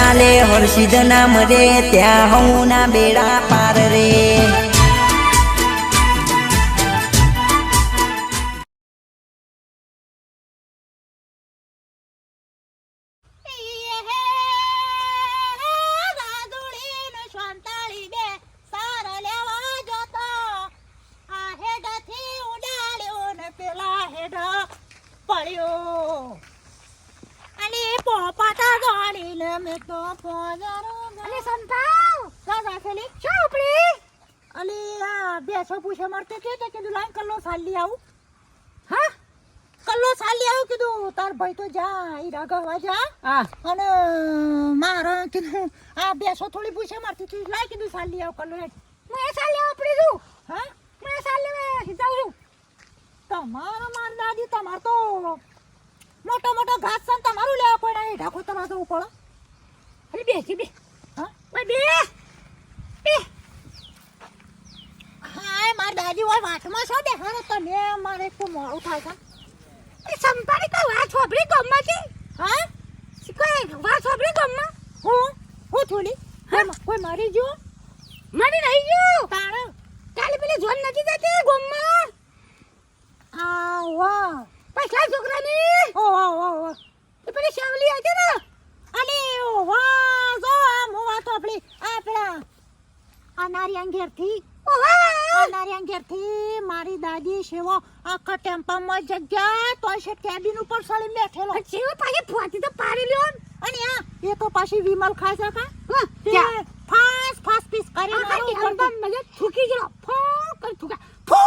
ચાલે હર્ષિદ નામ રે ત્યાં હું ના બેડા પાર રે. પૂછે મારતે કે તે કીધું લાઈન કલ્લો સાલી આવું. હા? કલ્લો સાલી આવું કીધું. તાર ભાઈ તો જા ઈ રાગવા જા. હા. અને મારા કીધું આ બેસો થોડી પૂછે મારતી તું લાઈ કીધું સાલી આવ કલ્લો હેડ મેં સાલી આવ પડી છું. હા? મેં સાલી મેં જાઉં છું તમારો માર દાદી તમાર તો મોટો મોટો ઘાસ છે તમારું લેવા પડે એ ઢાકો તમારે જવું પડે અરે બેસી બે. હા? બે. બે. હાય મારી દાદી હોય વાટમાં છો બે હારે તને મારે તો મોડું થાય છે. એ સંપાડી કઈ વાત છોભરી ગમમાં છે હા કઈ વાત છોભરી ગમમાં હું? હું થોડી? હા? કોઈ મારી જો મારી રહી ગયો. તાણ કાલે પેલી જોન નથી જતી ગમમાં આ વાહ. પૈસા છોકરાની? ઓ ઓ ઓ એ પેલી શાવલી હતી ને? અને ઓ વાહ જો આમ હોવા તો આપણી આ પેલા આ નારિયાંગ ઘેરથી આ નારિયાંગ ઘેરથી મારી દાદી સેવો આખા ટેમ્પામાં જગ્યા તો છે કેબિન ઉપર સળી બેઠેલો. સેવો પાછી ફોટી તો પાડી લ્યો અને આ એ તો પાછી વિમલ ખાય છે કા તે ફાસ ફાસ પીસ કરી મારો ઉપર મજે થૂકી ગયો ફો કઈ થૂકા. ફો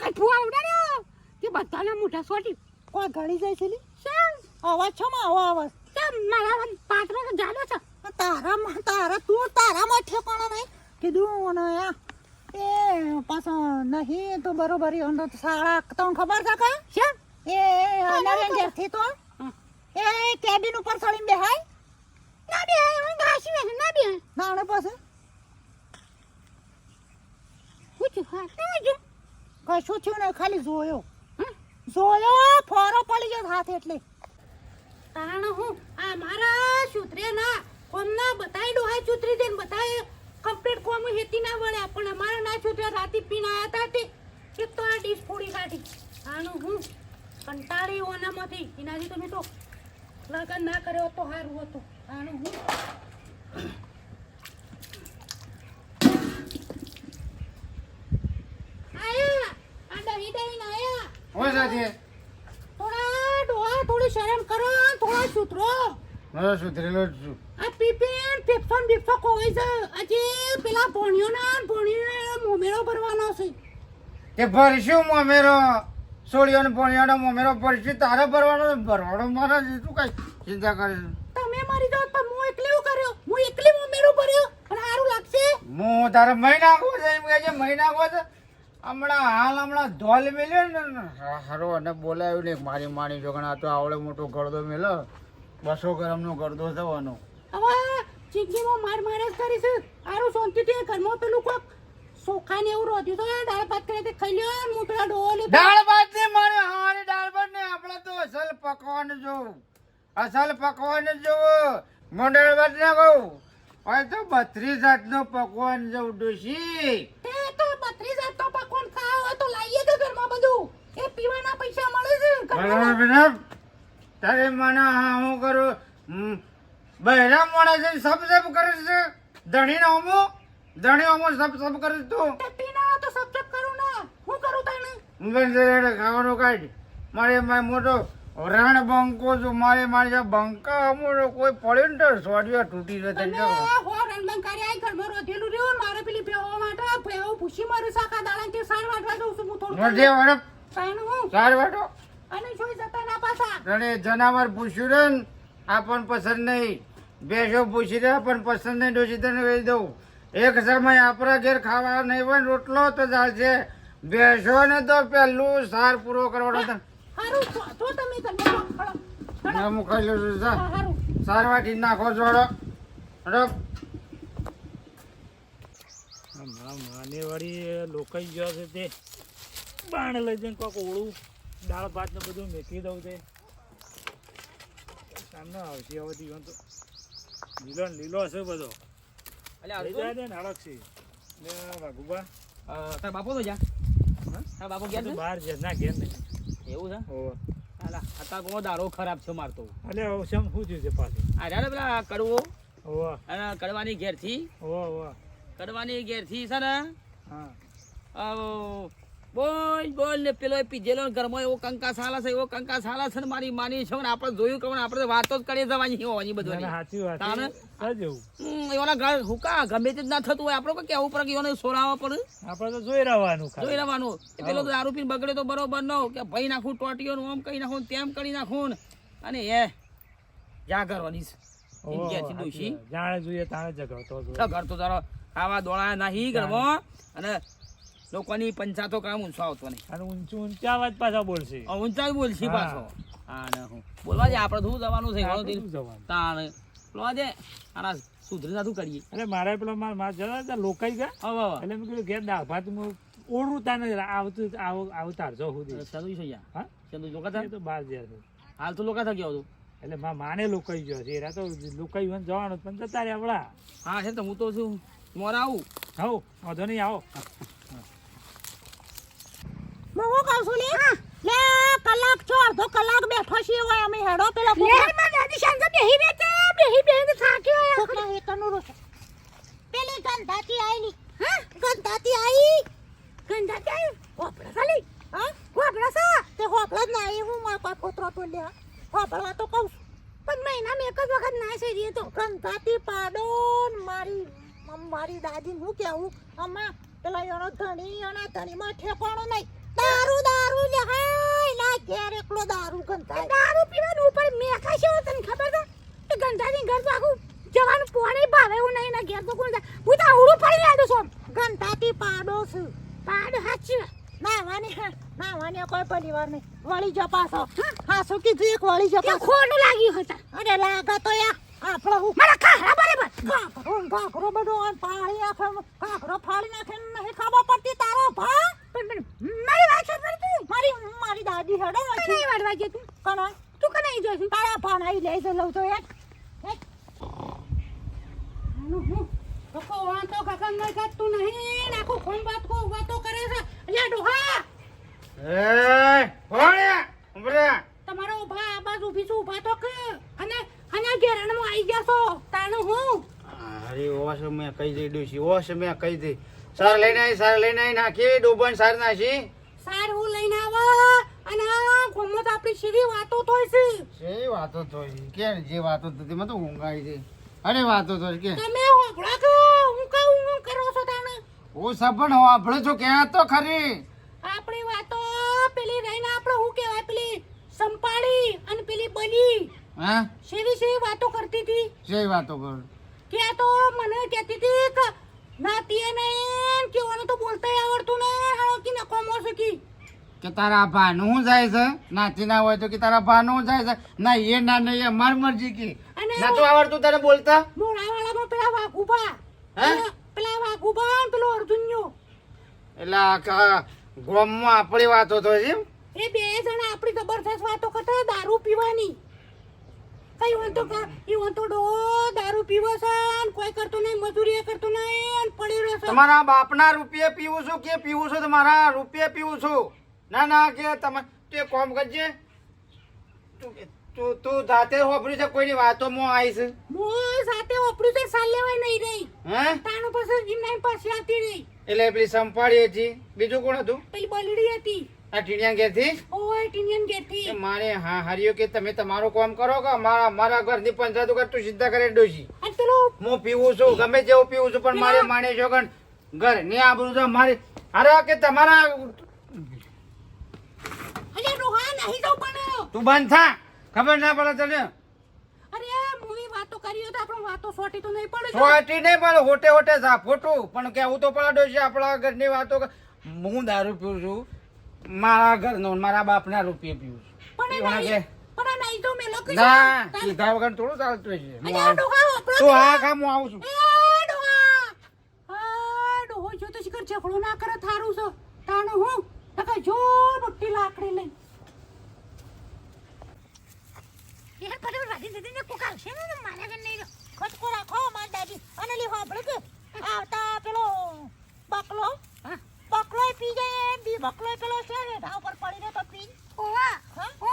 કઈ ફુવા ઉડાડ્યો. તે બધાના મોઢા સોટી કોઈ ગળી જાય છે ને અવાજ છો માં આવો અવાજ. મારા પાત્રો જાડો છે. તારા તારા તું તારામાં ઠેકાણા નહીં. કીધું આ એ પાછો નહીં તો બરોબર અંદર શાળા ખબર છે કા છે એ નરેન ઘેરથી તો. એ કેબિન ઉપર ચડીને બેહાય. ના બે હું ઘાસી બેસે ના બે ના ને પાસે. હા કશું થયું ને ખાલી જોયો. જોયો, ફોરો પડી ગયો હાથ એટલે. તાણ હું, આ મારા સૂત્રે ના કોમના બતાઈ હા ચૂતરી દેન બતાય કમ્પ્લીટ કોમ હેતી ના વળે. પણ અમારા ના છૂટ્યા રાતી પીને આયા તા તે. એક તો આ ડીશ ફોડી કાઢી. આનું હું, કંટાળી ઓનામાંથી. એનાથી તમે તો લગન ના કર્યો તો સારું હતું. આનું હું આયા આ દહીં દહીં આયા હું સાથે થોડા ડોહા થોડી શરમ કરો થોડા સૂત્રો મારો સુધરેલો જ છું. આ પીપીન ફેફસન બીફસો કોઈ છે? આજે પેલા ભોણિયોના ભોણિયો મોમેરો ભરવાનો છે. તે ભરશું મોમેરો. સોળિયોને પોણિયાનો મોમેરો ભરશું. તારે ભરવાનો ભરવાનો મારા તું કઈ ચિંતા કરે તમે મારી જાત પણ હું એકલી કર્યો. હું એકલી મોમેરો ભર્યો? પણ સારું લાગશે? હું તારે મહિના ગો છે? એમ કહે છે મહિના ગો છે? હમણાં હાલ હમણાં ધોલ મેલ્યો ને. હારો અને બોલાવ્યું ને મારી માણી જોગણા તો આવડે મોટો ગળદો મેલો બસો ગ્રામનો ગરદો થવાનો હવે જિંદગીમાં માર માર જ કરીશ. સારું શાંતિથી ઘરમાં પેલું કોક સોખા ને એવું રોધ્યું તો દાળ ભાત કરે તે ખાઈ લ્યો હું પેલા ડોહો દાળ ભાત ને મારે હારી દાળ ભાત ને આપણે તો અસલ પકવાન જોવું અસલ પકવાન જોવું મંડળ ભાત ને કહું હવે તો બત્રીસ જાતનો પકવાન જવું ડોશી. તે તો બત્રીસ જાતનો પકવાન ખાવ તો લાવીએ તો ઘરમાં બધું. એ પીવાના પૈસા મળે છે ઘરમાં. તારે મને હા હું કરું? બહેરા માણસ છે સબ સબ કરે છે. ધણી નો અમો ધણી અમો સબ સબ કરે તું. પીના તો સબ સબ કરું ના. હું કરું તને બંધ ખાવાનું કાઢ. મારે મારે મોટો રણ બંકો છું. મારે મારે જે બંકા અમોનો કોઈ પડ્યો ને તો સોડિયો તૂટી જતો તમે હો રણબંગ કર્યા એ ઘરમાં રોધેલું રહ્યું મારે પેલી ભેવો માટે. ભેવો ભૂસી મારું દાડા તે સાર વાટવા જઉં છું. હું થોડું મોઢે વડપ તાણ હું? ચાર વાટો. અને જોઈ જતા પાછા. તને જનાવર પૂછ્યું રે ને આ પણ પસંદ નહીં. બેસો પૂછી રે પણ પસંદ નહીં ડોસી તને વેચી દઉં. એક સમય આપણા ઘેર ખાવા નહીં હોય રોટલો તો ચાલશે. બેસો ને તો પહેલું સાર પૂરો કરવાનો તને હારું તો તો તમે તમે હળો હળો હું ખાઈ લઉં છું સાર સાર વાટી નાખો જોડો. માને વાળી લોકાઈ ગયો છે તે. બાણ લઈ જઈને કોક ઓળું દાળ ભાત ને બધું મેકી દઉં તે સામે આવશે હવે જીવન તો. લીલો લીલો હશે બધો. એટલે લઈ છે. ને વાઘુબા. તારા બાપો તો જા તારા બાપો ગયા બહાર છે ના ઘેર નહીં. એવું છે? ઓહો અલા અત્યારે બહુ દારો ખરાબ છે મારતો? અલે હવે શું થયું છે પાછું? આ ને પેલા કડવો? ઓહો અને કડવાની ઘેરથી? ઓહો ઓહો કડવાની ઘેરથી છે ને? હા. બોલ બોલ ને પેલો પીધેલો ઘરમાં એવો કંકા સાલા છે એવો કંકા સાલા છે ને મારી માની છે ને આપણે જોયું કે આપણે વાતો જ કરીએ જવાની હોવાની ના, સાચી વાત એવાના ઘર હુકા ગમે તે જ ના થતું હોય આપણે કહેવું પડે એવાને સોરાવા પડે? આપણે તો જોઈ રહેવાનું જોઈ રહેવાનું. પેલો તો દારૂ પીને બગડે તો બરોબર ન કે ભાઈ નાખું ટોટીઓ ને આમ કરી નાખું તેમ કરી નાખું ને. અને એ જા કરવાની છે. જાણે જોઈએ તાણે જગાવતો હતો. તો ઘર તો તારો આવા દોડા નહીં ઘરમાં અને લોકોની પંચાતો કામ ઊંચો આવતો નહીં. અને ઊંચું ઊંચા અવાજ પાછા બોલશે. ઊંચા જ બોલશે પાછો. હા ને હું. બોલવા દે આપણે શું જવાનું છે? ઘણો જવાનું? તાણ. બોલવા દે આના સુધરી નાતું કરીએ? અરે મારે પેલો માર માર જરા લોકાઈ ગયા હવે એટલે મેં કીધું ઘેર દાળ ભાત હું ઓળું તાને આવતું આવો આવતાર જો સુધી. ચાલુ છે યાર હા? ચાલુ લોકા થાય તો બહાર જાય હાલ તો લોકા થઈ ગયો હતું. એટલે મા માને લોકાઈ ગયો છે. એરા તો લોકાઈ હોય જવાનું પણ જતા રે આપણા હા છે તો હું તો છું મોરા આવું? હવ વાંધો નહીં આવો. હું શું કહું છું ને લે કલાક છો અડધો કલાક બેઠો છીએ હોય અમે હેડો પેલો લે માં દાદી શાંત બેહી બેઠે બેહી બેહી થાક્યો યાર. કોકના હેતરનું રોસ પેલી ગંધાતી આઈલી હા? ગંધાતી આઈ ગંધાતી ક્યાં ઓપડા ખાલી હા? ઓપડા સા તે ઓપડા ના આવી હું મારા કોઈ પોતરો તો લે. ઓપડા તો કહું પણ પણ મહિનામાં એક જ વખત ના છે રે તો. ગંધાતી પાડો મારી મમ- મારી દાદી હું કેવું અમા પેલા એનો ધણી એના ધણીમાં ઠેકાણો નહીં. દારૂ દારૂ લે હાય લા ઘેર એકલો દારૂ ગંધાય. દારૂ પીવાનું ઉપર મેખા છે તને ખબર છે? એ ગંધાની ઘર તો આખું જવાનું પોણી ભાવે એવું નહીં ના ઘેર તો કોણ જાય? હું તો આવડું પડી લાદું છું. ગંધાતી પાડો છું. પાડ હાચી નાવાની નાવાની કોઈ પરિવાર નહીં. વળી જપાસો હા. શું કીધું એક વળી જપાસો ખોટું લાગ્યું હતા. અરે લાગા તો યા આપણો હું. મારા ખારા બરાબર કાકરો કાકરો બધો પાણી નાખે કાકરો ફાળી નાખે ને નહીં ખબર પડતી તારો ભા. પણ મારી તું. મારી મારી દાદી હેડો કનાઈ વાડવા ગયા તું? કણા તું કનાઈ જોઈશું તારા ભા નહીં લઈ જો લઉં તો એક તો કો વાંતો કાકા નહીં કાતું નહીં. નાખો ફોન વાત કો વાતો કરે છે. અલ્યા ડોહા! એ ભોળ્યા ઉભર્યા તમારો ઊભા આ બાજુ ઊભી છું ઊભા તો કે અને અને ઘેરણમાં આવી ગયા છો. તાણું હું? અરે ઓશ મેં કહી દઈ ડોશી ઓશ મેં કહી દઈ સાર લઈને આવી સાર લઈને આવી નાખી ડૂબન સાર નાખી? સાર લઈને આવો અને ગોમો તો આપણી સીધી વાતો થોય છે. એ વાતો તો કે જે વાતો થતી મને તો ઊંઘ આવી અરે વાતો તો કે તમે હોભળો કે હું કહું હું કરો છો તાણે? ઓ સપન હો આપણે જો કે તો ખરી? આપણી વાતો પેલી રહીને આપણે હું કહેવાય? પેલી સંપાડી અને પેલી બની. હા? સેવી સેવી વાતો કરતી હતી. જે વાતો કર? કે તો મને કહેતી હતી કે નાતીએ નહીં કેવાનું તો બોલતાય આવડતું નહીં હાલો કે નકોમો છે કી. કે તારા ભાનું જાય છે? નાથી ના હોય તો કે તારા ભાનું જાય છે? ના એ ના નહીં એ માર મરજી કી. ના તો આવડતું તને બોલતા? મોડાવાળામાં પેલા વાઘુબા હે? પેલા- પેલા વાઘુબા પેલો અર્જુન્યો એટલે ગોમમાં આપણી વાતો તો છે એ બે જણા આપણી જબરદસ્ત વાતો કરતા દારૂ પીવાની. કઈ વાંધો કા? એ વાંધો ડો દારૂ પીવો છે ને કોઈ કરતો નહીં મજૂરી કરતો નહીં અને પડી રહ્યો છે. તમારા બાપના રૂપિયે પીવું છું કે પીવું છું તમારા રૂપિયે પીવું છું? ના ના કે તમે તું કોમ કરજે. તું તું જાતે હોભરી છે કોઈની વાતોમાં આવીશ મો સાથે ઓપડું છે સાલ લેવાય નહીં રહી. હે? તાણું પછી નહીં પાસે આવતી રહી. એટલે પેલી સંભાળી હતી. બીજું કોણ હતું? પેલી બલડી હતી. આ ટીણિયા ઘેરથી? ઓય ટીનિયન ગેઠી મારે હા હરિયો કે તમે તમારું કામ કરો કે મારા મારા ઘરની પંચાયત કર તું સીધા કરે ડોશી? હું પીવું છું ગમે તેવું પીવું છું પણ મારે માણે છો ઘર ઘરની આબરૂ તો મારે અરે કે તમારા અરે રોહા નહીં તો પણ. તું બંધ થા. ખબર ના પડે તને? અરે મૂવી વાતો કરી તો આપણે વાતો સોટી તો નહીં પડે છોટી નહીં પણ હોટે હોટે જા ફોટું. પણ કેવું તો પડે ડોશી આપણા ઘરની વાતો હું દારૂ પીવું છું. મારા ઘર નો મારા બાપના રૂપિયે પીવું છું. ના કીધા વગર થોડું ચાલતું છે. તું હા કામ હું આવું છું. જો છો. મોટી લાકડી લઈ યાર પડે દીધી ને કોક મારા ઘર નહીં ખોટકો રાખો માર દાદી. અને લી હોબળે કે આવતા પેલો હા. બકલોય પી જાય એમ. બી બકલોય પેલો છે ને ઢાવ પર પડી રહ્યો તો પી. ઓવા ઓ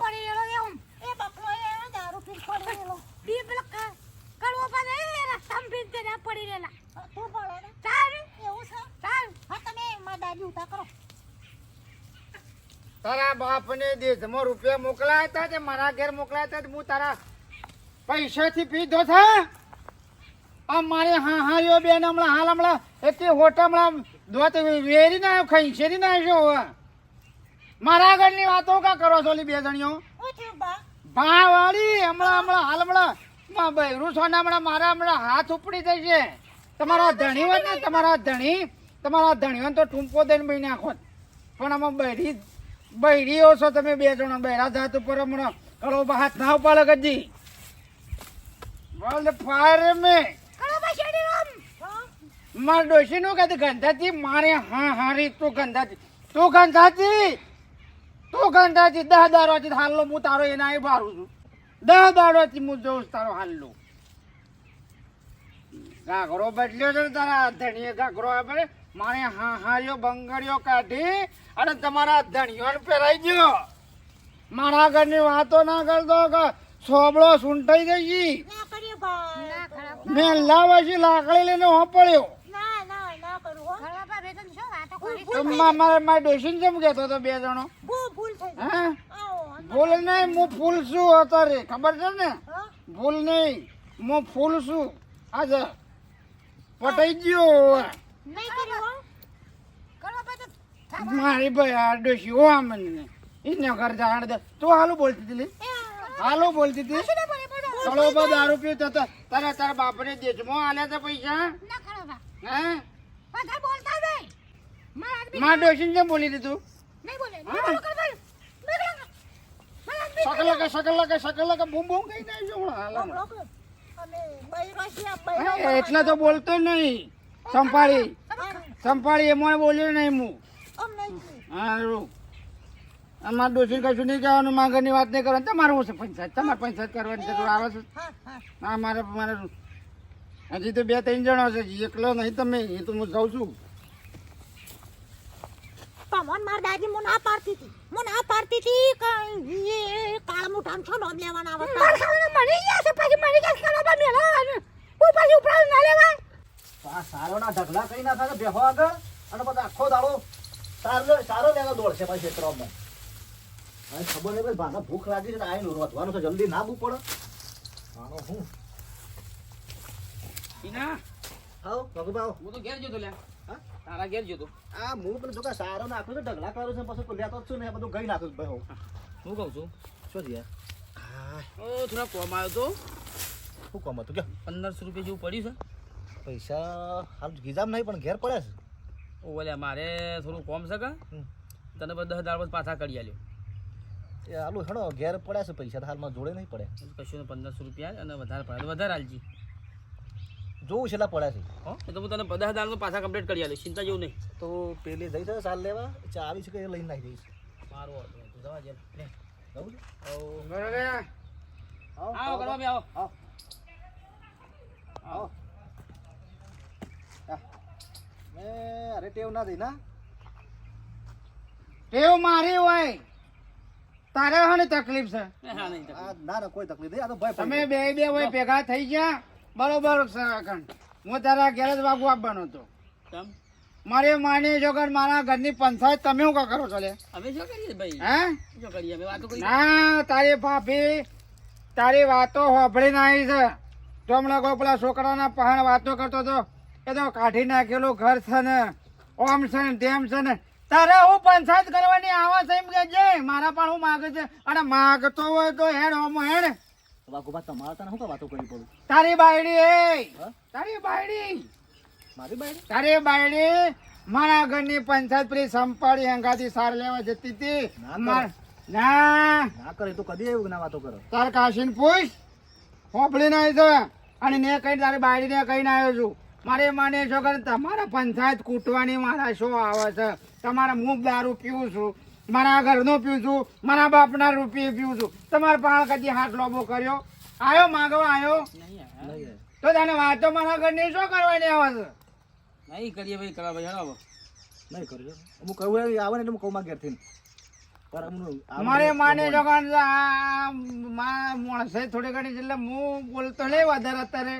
પડી રહ્યો એમ એ બકલોય એ દારૂ પી પડી રહ્યો બી પેલો કડવો પર એ રસ્તામાં પી કે ના પડી લેલા તું પડો ને. ચાલ. એવું છે? ચાલ. હા તમે માં દાદી ઉતા કરો. તારા બાપને દેશમાં રૂપિયા મોકલાયા હતા કે મારા ઘેર મોકલાયા હતા હું તારા પૈસાથી પીધો છે? આ મારે હા હા યો બેન હમણાં હાલ હમણાં. એટલી હોટ હમણાં દોત વેરી ના ખાઈ શેરી ના આવ્યો હવે. મારા ઘરની વાતો કા કરો છો ઓલી બે જણીઓ? ભા વાળી હમણાં હમણાં હાલ હમણાં. માં બૈરું છો હમણાં મારા હમણાં હાથ ઉપડી જશે તમારા ધણી હોય ને તમારા ધણી તમારા ધણી હોય તો ઠૂંપો દઈને બહી નાખો પણ આમાં બૈરી બૈરીઓ છો તમે બે જણા બૈરા ધાત ઉપર હમણાં. કરો હાથ ના ઉપાડે કજી વર્લ્ડ ફાયર મેં કરો બા શેરડી રામ હા મારા ડોશી નું કહેતું ગંધાતી? મારે હા હારી તું ગંધાતી. તું ગંધાતી? તું ગંધાતી. દહ દારોથી હાલો હું તારો એના એ ભારું છું. દહ દારોથી હું જોઉં તારો હાલો ઘાઘરો બદલ્યો છે તારા ધણીએ ઘાઘરો આપણે મારે હા હાર્યો બંગડીઓ કાઢી અને તમારા ધણીઓને પહેરાઈ ગયો મારા ઘરની વાતો ના કરતો કે સોબળો સૂંટાઈ ગઈ. મેં લાવાશી લાકડી લઈને હોપડ્યો ના ના ના કરું હો ખરાબ બા બેટન શું વાતો કરી તો મા- મારા મારા ડોશીને કેમ કહેતો હતો બે જણો? ભૂલ ભૂલ થઈ ગઈ હે? ભૂલ નહીં હું ફૂલ છું અત્યારે ખબર છે ને? ભૂલ નહીં હું ફૂલ છું. આજે પટાઈ ગયો નહીં કર્યું કરો બા મારી ભાઈ આ ડોશી હો આ મને એને ઘર જાણ દે. તું હાલું બોલતી હતી હાલો હાલું બોલતી હતી? ચલો બા દારૂ પીઓ તો તારા તારા બાપને મો આલ્યા તો પૈસા? ના ખરાબ હે? બધા બોલતા નહીં મારા ડોશીને કેમ બોલી દીધું? શકલ લગે સકલ લગે સકલ લગે બૂમ બૂમ કઈ જાય છે હમણાં એટલે તો બોલતો નહીં. સંભાળી સંભાળી એમાં બોલ્યો નહીં હું. હા હારું. અમારે ડોસી કશું નહીં કહેવાનું મારા વાત નહીં કરવાની. તમારું હું છે પંચાયત? તમારે પંચાયત કરવાની જરૂર આવે છે? હા મારે મારે. હજી તો બે ત્રણ જણ છે એકલો નહીં તમે એ તો હું જાઉં છું. તમોન માર દાદી મને આ પાડતી હતી. મને આ પાડતી હતી કે એ કાળા મોઢાનું છો નોમ લેવાના આવતા માર ખાવાને મને ગયા છે પછી મરી ગયા કાળા બા મેલો હું પછી ઉપરાળ ના લેવાય. આ સારોના ઢગલા કરી થાય બેહો આગળ અને પછી આખો દાડો સારો સારો લેવા દોડશે પછી ક્ષેત્રમાં હવે ખબર નહીં ભાઈ ભાને ભૂખ લાગી છે તો આવીને રોધવાનું તો જલ્દી ના બુ પડે. આનો હું? ઈના, આવો ભગુભા હું તો ઘેર જતો લ્યા? તારા ઘેર જતો આ હું પેલું જો સારો નાખું છું ઢગલા કરું છે પછી લેતો જ છું ને બધું ગઈ નાખું ભાઈ હું. કહું છું? શું થયા ઓ થોડા કોમ આવ્યો તો. શું કોમ હતું કે? પંદરસો રૂપિયા જેવું પડ્યું છે. પૈસા હાલ ગીજામ નહીં પણ ઘેર પડે છે. ઓલે મારે થોડું કોમ છે કા? તને બધા હજાર દાળ પાછા કરી આલ્યો. એ હાલું હેડો ઘેર પડ્યા છે પૈસા તો હાલમાં જોડે નહીં પડે કશું પંદરસો રૂપિયા અને વધારે પડે વધારે આલજી. જોવું છેલ્લા પડ્યા છે. તો હું તને દસ દાળ પાછા કમ્પ્લીટ કરી આલ્યો ચિંતા જેવું નહીં. તો પેલી જઈ છે સાલ લેવા ચા આવી છે કે લઈને નાખી જઈશ મારો તું જવા જેમ લે. જવું આવો, આવો કરવા બે આવો. આવો. આવો. મેં અરે ટેવ ના દઈ ના. ટેવ મારી હોય. તારે હાની તકલીફ છે? ના ના કોઈ તકલીફ નહીં. આ તો ભાઈ તમે બે બે હોય ભેગા થઈ ગયા. બરોબર છે અખંડ. હું તારા ઘેર જ વાગુ આપવાનો હતો. કેમ? મારે માની જો કે મારા ઘરની પંચાયત તમે શું કરો છો લે? અમે શું કરીએ ભાઈ? હે? શું કરીએ? અમે વાતો કરીએ ના તારી ભાભી તારી વાતો હોભળી નાઈ છે. તો હમણાં કોઈ પેલા છોકરાના પહાણ વાતો કરતો હતો. એ તો કાઢી નાખેલું ઘર છે ને ઓમ છે ને તેમ છે ને. તારે હું પંચાયત કરવાની આવા છે એમ કે મારા પણ હું માગે છે. અને માગતો હોય તો હેડ ઓમ હેડ. વાઘુભા તમારા તને શું વાતો કરવી પડું? તારી બાયડી તારી બાયડી! મારી બાયડી? તારી બાયડી મારા ઘરની પંચાયત પેલી સંપાડી હંગાથી સાર લેવા જતી હતી. ના ના. ના કરે તો કદી એવું ના વાતો કરો. તાર કાશીને પૂછ. હોપડી ના છે અને ને કઈ તારી બાયડીને કહીને આવ્યો છું. મારે માને છો કે તમારા પંચાયત કૂટવાની મારા શો આવે છે? તમારા મુખ દારૂ પીવું છું? મારા ઘરનો પીવું છું મારા બાપના રૂપિયે પીવું છું. તમારે પાસે કદી હાથ લોબો કર્યો? આવ્યો માગવા આવ્યો તો તને વાતો મારા ઘરની શું કરવાની આવે છે નહીં કરીએ ભાઈ કરવા ભાઈ હરાવો નહીં કર્યું હું કહું એવું આવે ને એટલે હું કહું માં ઘેરથી આ મારે માને જો આ માણસે થોડી ઘણી એટલે હું બોલતો નહીં વધારે અત્યારે.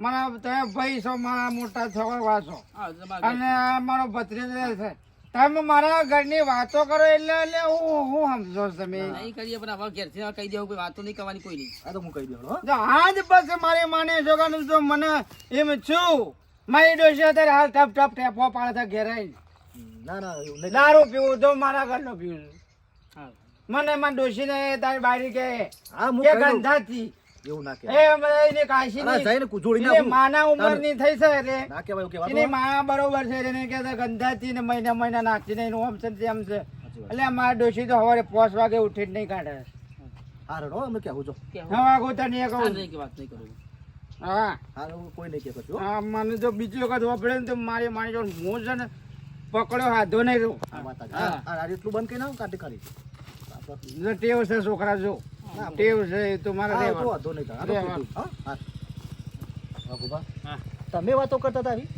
મારા તમે ભાઈ છો મારા મોટા છોકરા છો. વાસો અને આ મારો ભત્રીજ રહે છે. તમે મારા ઘરની વાતો કરો એટલે એટલે હું હું સમજો તમે. નહીં કરીએ પણ હવે ઘેરથી કહી દેવું વાતો નહીં કરવાની કોઈ નહીં. આ તો હું કહી તો આજ પછી મારે માને છોકરાનું તો મને એમ છું મારી ડોસી અત્યારે હાલ ટપ ટપ ટેપો પાડે છે ઘેરે આઈને. ના ના એવું નહીં. દારૂ પીવું તો મારા ઘરનો પીવું. હા. મને મને ડોસીને તારી બારી કે. ગંધાથી એવું ના એ કહેવાય. એ એને કાશી ની જઈને કુજોડી ના માના ઉંમરની થઈ છે રે. ના કહેવાય એવું કહેવાય એની માં બરોબર છે એને કે ગંધાતી ને મહિના મહિના નાખીને એનું આમ છે તેમ છે. એટલે મારા ડોશી તો સવારે પાંચ વાગે ઉઠીને નહીં કાઢે. હા રો અમે કહેવું કેવું? નવા ગોતર નહીં કહું નહીં કે વાત નહીં કરું. હા. હારો કોઈ નહીં કહેતો છું હા, મને તો બીજી વખત વાપરે ને તો મારી મારી જો હું છે ને પકડ્યો હાથો નહીં રહ્યો. વાત હા, હા, એટલું બંધ કરી નાખું કાઢી ખાલી. ટેવ છે છોકરા જો. ટેવ છે એ તો મારે હા, તો વાંધો નહીં તારે. આ તો રહેવાનું. ખોટું. હા? હા. તમે વાતો કરતા હતા આવી?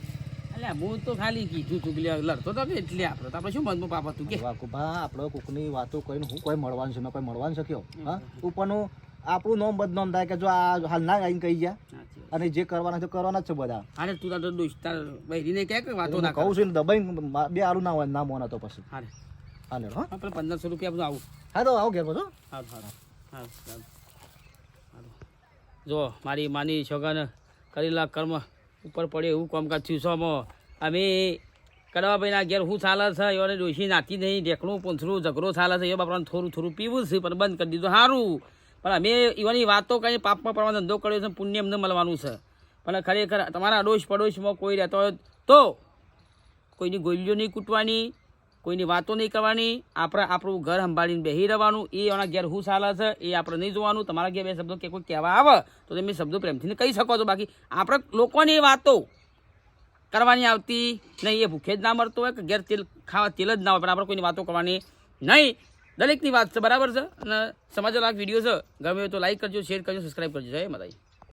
અલ્યા હું તો ખાલી કીધું તું કે લે, લડતો તો કે એટલે આપણે તો આપણે શું મનમાં પાપા તું કે વાઘુબા, આપણે કોકની વાતો કરીને હું કોઈ મળવાનું છે મેં કોઈ મળવાનું છે કયો હા ઉપરનું આપણું નામ બદનામ થાય કે જો આ હાલ ના આવીને કહી ગયા સાચી વાત. અને જે કરવાના છે કરવાના જ છે બધા હાલે તું તારો કહે કે વાતો હું કહું કરું છું ને દબાઈને બે આલુ ના હોય ના મોના તો પછી હાલે હાલે હા આપણે પંદરસો રૂપિયા બધું આવું હા તો આવો ઘેર બધો હારું હારું હારું હારું હારું. જો, મારી માની છોકરાને કરેલા કર્મ ઉપર પડે એવું કામકાજ થયું છે આમાં. અમે કડવાભાઈના ઘેર હું ચાલે છે, એવાને ડોશી નાતી નહીં, ઢેકણું પૂંછરું ઝઘડો ચાલે છે. એ બાપરાને થોડું થોડું પીવું છે, પણ બંધ કરી દીધું. સારું પણ અમે એવાની વાતો કંઈ પાપમાં પડવાનો ધંધો કર્યો છે, પુણ્ય એમને મળવાનું છે. પણ ખરેખર તમારા અડોશ પડોશમાં કોઈ રહેતો હોય તો કોઈની ગોલીઓ નહીં કૂટવાની. કોઈની વાતો નહીં કરવાની, આપણે આપણું ઘર સંભાળીને બેસી રહેવાનું, એ એના ઘેર હું ચાલે છે એ આપણે નહીં જોવાનું, તમારા ઘેર બે શબ્દો કે કોઈ કહેવા આવે, તો તમે શબ્દો પ્રેમથી કહી શકો છો. બાકી આપણે લોકોની વાતો કરવાની આવતી નહીં, એ ભૂખે જ ના મળતો હોય કે ઘેર તેલ ખાવા તેલ જ ના હોય, પણ આપણે કોઈની વાતો કરવાની નહીં. દરેકની વાત છે, બરાબર છે? અને સમાજ લાગ વીડિયો છે. ગમે તો લાઈક કરજો શેર કરજો સબસ્ક્રાઈબ કરજો. જય માતાજી.